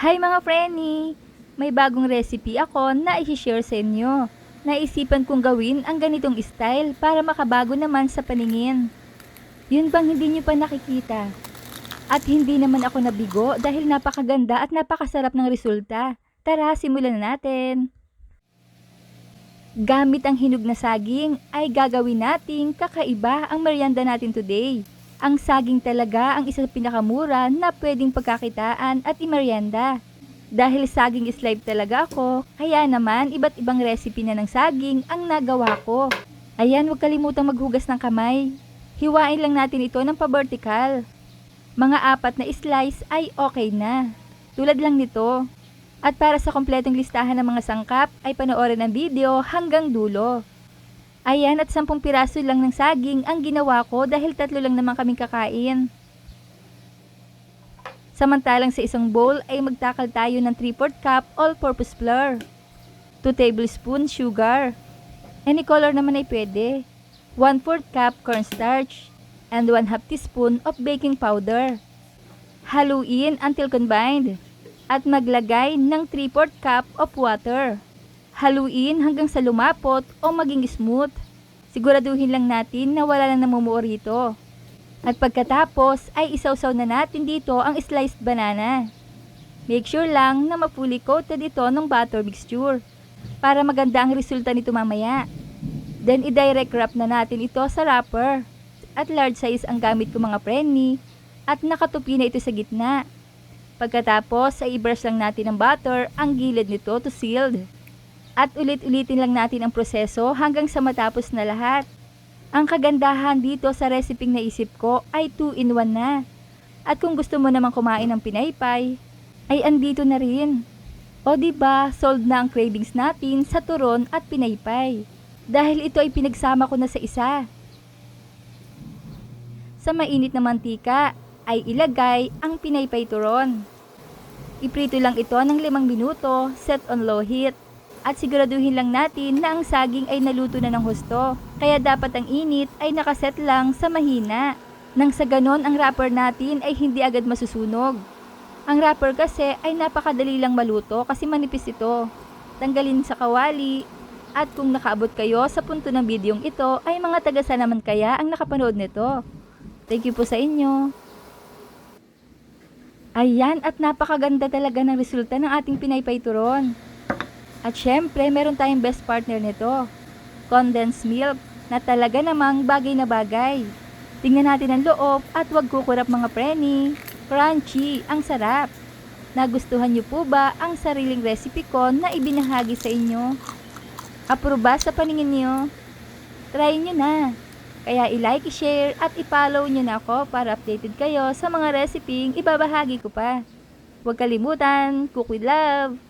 Hi mga Frenny! May bagong recipe ako na i-share sa inyo. Naisipan kong gawin ang ganitong style para makabago naman sa paningin. Yun bang hindi nyo pa nakikita? At hindi naman ako nabigo dahil napakaganda at napakasarap ng resulta. Tara, simulan na natin! Gamit ang hinog na saging ay gagawin nating kakaiba ang merienda natin today. Ang saging talaga ang isa sa pinakamura na pwedeng pagkakitaan at imerienda. Dahil saging is life talaga ako, kaya naman iba't ibang recipe na ng saging ang nagawa ko. Ayan, huwag kalimutang maghugas ng kamay. Hiwain lang natin ito ng pa-vertical. Mga apat na slice ay okay na. Tulad lang nito. At para sa kompletong listahan ng mga sangkap ay panoorin ang video hanggang dulo. Ayan at 10 piraso lang ng saging ang ginawa ko dahil tatlo lang naman kaming kakain. Samantalang sa isang bowl ay magtakal tayo ng 3/4 cup all-purpose flour, 2 tablespoon sugar, any color naman ay pwede, 1/4 cup cornstarch, and 1 half teaspoon of baking powder. Haluin until combined at maglagay ng 3/4 cup of water. Haluin hanggang sa lumapot o maging smooth. Siguraduhin lang natin na wala lang namumuo rito. At pagkatapos ay isawsaw na natin dito ang sliced banana. Make sure lang na mapuli coated ito ng butter mixture para maganda ang resulta nito mamaya. Then i-direct wrap na natin ito sa wrapper. At large size ang gamit ko mga preni at nakatupi na ito sa gitna. Pagkatapos ay i-brush lang natin ng butter ang gilid nito to sealed. At ulit-ulitin lang natin ang proseso hanggang sa matapos na lahat. Ang kagandahan dito sa reseping naisip ko ay 2 in 1 na. At kung gusto mo namang kumain ng pinaypay, ay andito na rin. O di ba, sold na ang cravings natin sa turon at pinaypay. Dahil ito ay pinagsama ko na sa isa. Sa mainit na mantika ay ilagay ang pinaypay turon. Iprito lang ito ng limang minuto, set on low heat. At siguraduhin lang natin na ang saging ay naluto na ng husto. Kaya dapat ang init ay nakaset lang sa mahina. Nang sa ganon ang wrapper natin ay hindi agad masusunog. Ang wrapper kasi ay napakadali lang maluto kasi manipis ito. Tanggalin sa kawali. At kung nakaabot kayo sa punto ng bidyong ito ay mga tagasa naman kaya ang nakapanood nito. Thank you po sa inyo. Ayan at napakaganda talaga ng resulta ng ating pinaypay turon. At syempre, meron tayong best partner nito. Condensed milk na talaga namang bagay na bagay. Tingnan natin ang loob at wag kukurap mga preni. Crunchy, ang sarap. Nagustuhan niyo po ba ang sariling recipe ko na ibinahagi sa inyo? Aproba sa paningin niyo? Try niyo na. Kaya i-like, i-share at i-follow nyo na ako para updated kayo sa mga reseping ibabahagi ko pa. Huwag kalimutan, cook with love.